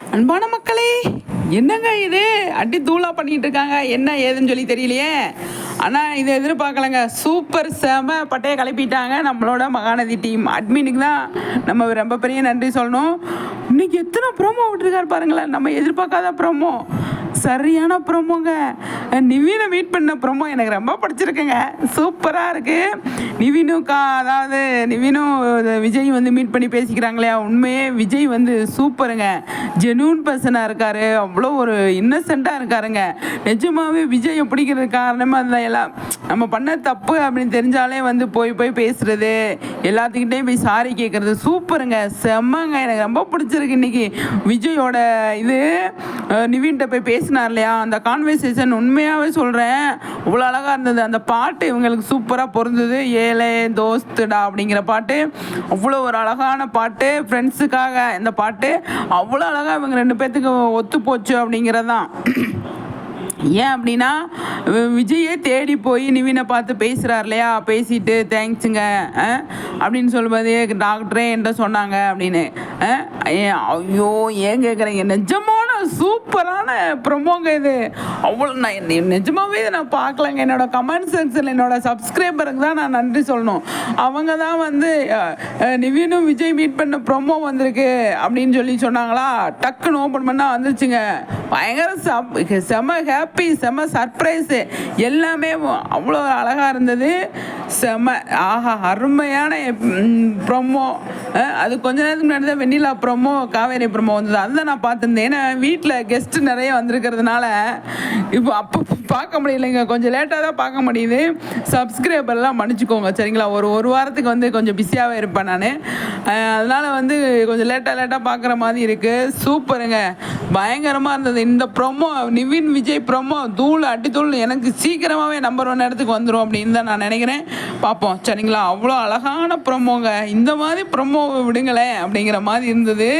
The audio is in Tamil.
அன்பான மக்களே என்னங்க இது? அடி தூளா பண்ணிட்டு இருக்காங்க என்ன ஏதுன்னு சொல்லி தெரியலையே. ஆனால் இதை எதிர்பார்க்கலங்க. சூப்பர் செம பட்டையை கிளப்பிட்டாங்க நம்மளோட மகாநதி டீம். அட்மினுக்கு தான் நம்ம ரொம்ப பெரிய நன்றி சொல்லணும். இன்னைக்கு எத்தனை ப்ரோமோ விட்டுருக்காரு பாருங்களேன். நம்ம எதிர்பார்க்காத ப்ரோமோ சரியான ப்ரோமோங்க நிவீனை மீட் பண்ண ப்ரோமோ எனக்கு ரொம்ப பிடிச்சிருக்குங்க. சூப்பராக இருக்குது நிவினுக்கா அதாவது நிவினும் விஜய் வந்து மீட் பண்ணி பேசிக்கிறாங்களே. உண்மையே விஜய் வந்து சூப்பருங்க. ஜெனூன் பர்சனாக இருக்காரு. அவ்வளோ ஒரு இன்னசென்ட்டாக இருக்காருங்க. நிஜமாவே விஜய் பிடிக்கிறது காரணமாக அந்த எல்லாம் நம்ம பண்ண தப்பு அப்படின்னு தெரிஞ்சாலே வந்து போய் போய் பேசுறது எல்லாத்துக்கிட்டையும் போய் சாரி கேட்குறது சூப்பருங்க. செம்மங்க. எனக்கு ரொம்ப பிடிச்சிருக்கு இன்னைக்கு. விஜயோட இது அஹ், நிவின்கிட்ட போய் பேசினார் இல்லையா? அந்த கான்வர்சேஷன் உண்மையாகவே சொல்கிறேன் இவ்வளோ அழகாக இருந்தது. அந்த பாட்டு இவங்களுக்கு சூப்பராக பொருந்தது. ஏழை தோஸ்துடா அப்படிங்கிற பாட்டு. அவ்வளோ ஒரு அழகான பாட்டு. ஃப்ரெண்ட்ஸுக்காக இந்த பாட்டு. அவ்வளோ அழகாக இவங்க ரெண்டு பேர்த்துக்கு ஒத்து போச்சு அப்படிங்கிறதான் ஏன் அப்படின்னா விஜயே தேடி போய் நிவினை பார்த்து பேசுகிறார் இல்லையா? பேசிட்டு தேங்க்ஸுங்க அப்படின்னு சொல்லும்போது டாக்டரே என்கிட்ட சொன்னாங்க அப்படின்னு. ஐயோ ஏன் கேட்குறீங்க நிஜமான சூப்பரான ப்ரொமோங்க இது. அவ்வளோ நான் நிஜமாகவே இதை நான் பார்க்கலங்க. என்னோட கமெண்ட் செக்ஷனில் என்னோட சப்ஸ்கிரைபருக்கு தான் நான் நன்றி சொல்லணும். அவங்க தான் வந்து நிவினும் விஜய் மீட் பண்ண ப்ரொமோ வந்திருக்கு அப்படின்னு சொல்லி சொன்னாங்களா? டக்குன்னு ஓப்பன் பண்ணால் வந்துருச்சுங்க. பயங்கர சப் செம ஹாப்பி செம சர்ப்ரைஸு எல்லாமே அவ்வளோ அழகாக இருந்தது. செம ஆஹா அருமையான ப்ரொமோ அது கொஞ்ச நேரத்துக்கு முன்னாடி தான் வெண்ணிலா ப்ரொமோ காவேரி ப்ரொமோ வந்தது. அதுதான் நான் பார்த்துருந்தேன். ஏன்னா வீட்டில் கெஸ்ட்டு நிறைய வந்திருக்கிறதுனால இப்போ அப்போ பார்க்க முடியலைங்க. கொஞ்சம் லேட்டாக தான் பார்க்க முடியுது. சப்ஸ்கிரைபர்லாம் மன்னிச்சுக்கோங்க. சரிங்களா? ஒரு ஒரு வாரத்துக்கு வந்து கொஞ்சம் பிஸியாகவே இருப்பேன் நான். அதனால் வந்து கொஞ்சம் லேட்டாக லேட்டாக பார்க்குற மாதிரி இருக்குது சூப்பருங்க. பயங்கரமாக இருந்தது. இந்த ப்ரொமோ நிவின் விஜய் ப்ரொமோ தூள் அடி தூள் எனக்கு சீக்கிரமாகவே நம்பர் ஒன் இடத்துக்கு வந்துடும் அப்படின்னு தான் நான் நினைக்கிறேன். பார்ப்போம். சரிங்களா? அவ்வளோ அழகான ப்ரொமோங்க இந்த மாதிரி ப்ரொமோ விடுங்களேன் அப்படிங்கிற மாதிரி இருந்தது.